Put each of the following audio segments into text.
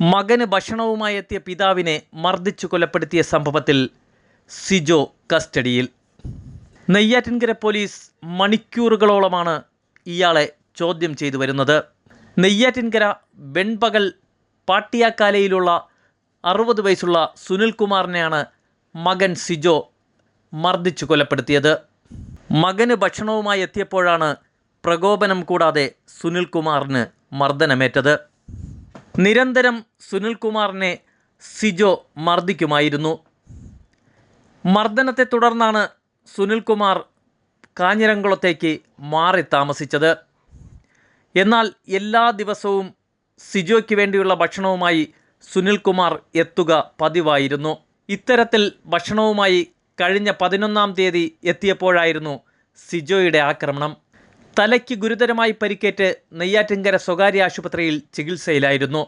മകന് ഭക്ഷണവുമായി എത്തിയ പിതാവിനെ മർദ്ദിച്ചു കൊലപ്പെടുത്തിയ സംഭവത്തിൽ സിജോ കസ്റ്റഡിയിൽ. നെയ്യാറ്റിൻകര പോലീസ് മണിക്കൂറുകളോളമാണ് ഇയാളെ ചോദ്യം ചെയ്തു വരുന്നത്. നെയ്യാറ്റിൻകര വെൺപകൽ പാട്ടിയാക്കാലയിലുള്ള അറുപത് വയസ്സുള്ള സുനിൽകുമാറിനെയാണ് മകൻ സിജോ മർദ്ദിച്ചു കൊലപ്പെടുത്തിയത്. മകന് ഭക്ഷണവുമായി എത്തിയപ്പോഴാണ് പ്രകോപനം കൂടാതെ സുനിൽകുമാറിന് മർദ്ദനമേറ്റത്. നിരന്തരം സുനിൽകുമാറിനെ സിജോ മർദ്ദിക്കുമായിരുന്നു. മർദ്ദനത്തെ തുടർന്നാണ് സുനിൽകുമാർ കാഞ്ഞിരംകുളത്തേക്ക് മാറി താമസിച്ചത്. എന്നാൽ എല്ലാ ദിവസവും സിജോയ്ക്ക് വേണ്ടിയുള്ള ഭക്ഷണവുമായി സുനിൽകുമാർ എത്തുക പതിവായിരുന്നു. ഇത്തരത്തിൽ ഭക്ഷണവുമായി കഴിഞ്ഞ പതിനൊന്നാം തീയതി എത്തിയപ്പോഴായിരുന്നു സിജോയുടെ ആക്രമണം. തലയ്ക്ക് ഗുരുതരമായി പരിക്കേറ്റ് നെയ്യാറ്റിൻകര സ്വകാര്യ ആശുപത്രിയിൽ ചികിത്സയിലായിരുന്നു.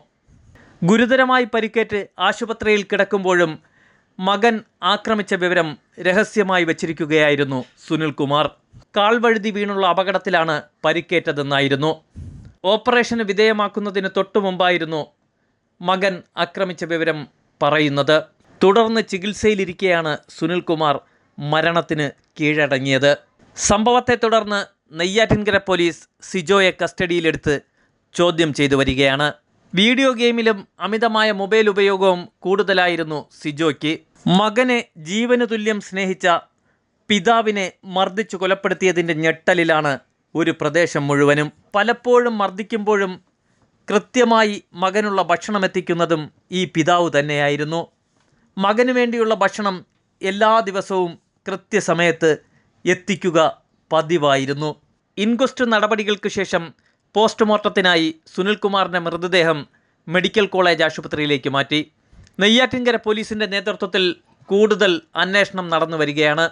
ഗുരുതരമായി പരിക്കേറ്റ് ആശുപത്രിയിൽ കിടക്കുമ്പോഴും മകൻ ആക്രമിച്ച വിവരം രഹസ്യമായി വച്ചിരിക്കുകയായിരുന്നു സുനിൽകുമാർ കാൽവഴുതി വീണുള്ള അപകടത്തിലാണ് പരിക്കേറ്റതെന്നായിരുന്നു. ഓപ്പറേഷന് വിധേയമാക്കുന്നതിന് തൊട്ടു മുമ്പായിരുന്നു മകൻ ആക്രമിച്ച വിവരം പറയുന്നത്. തുടർന്ന് ചികിത്സയിലിരിക്കെയാണ് സുനിൽകുമാർ മരണത്തിന് കീഴടങ്ങിയത്. സംഭവത്തെ തുടർന്ന് നെയ്യാറ്റിൻകര പോലീസ് സിജോയെ കസ്റ്റഡിയിലെടുത്ത് ചോദ്യം ചെയ്തു വരികയാണ്. വീഡിയോ ഗെയിമിലും അമിതമായ മൊബൈൽ ഉപയോഗവും കൂടുതലായിരുന്നു സിജോയ്ക്ക്. മകനെ ജീവന് തുല്യം സ്നേഹിച്ച പിതാവിനെ മർദ്ദിച്ചു കൊലപ്പെടുത്തിയതിന്റെ ഞെട്ടലിലാണ് ഒരു പ്രദേശം മുഴുവനും. പലപ്പോഴും മർദ്ദിക്കുമ്പോഴും കൃത്യമായി മകനുള്ള ഭക്ഷണം എത്തിക്കുന്നതും ഈ പിതാവ് തന്നെയായിരുന്നു. മകന് വേണ്ടിയുള്ള ഭക്ഷണം എല്ലാ ദിവസവും കൃത്യസമയത്ത് എത്തിക്കുക പതിവായിരുന്നു. ഇൻക്വസ്റ്റ് നടപടികൾക്ക് ശേഷം പോസ്റ്റ്മോർട്ടത്തിനായി സുനിൽകുമാറിന്റെ മൃതദേഹം മെഡിക്കൽ കോളേജ് ആശുപത്രിയിലേക്ക് മാറ്റി. നെയ്യാറ്റിൻകര പോലീസിന്റെ നേതൃത്വത്തിൽ കൂടുതൽ അന്വേഷണം നടന്നു വരികയാണ്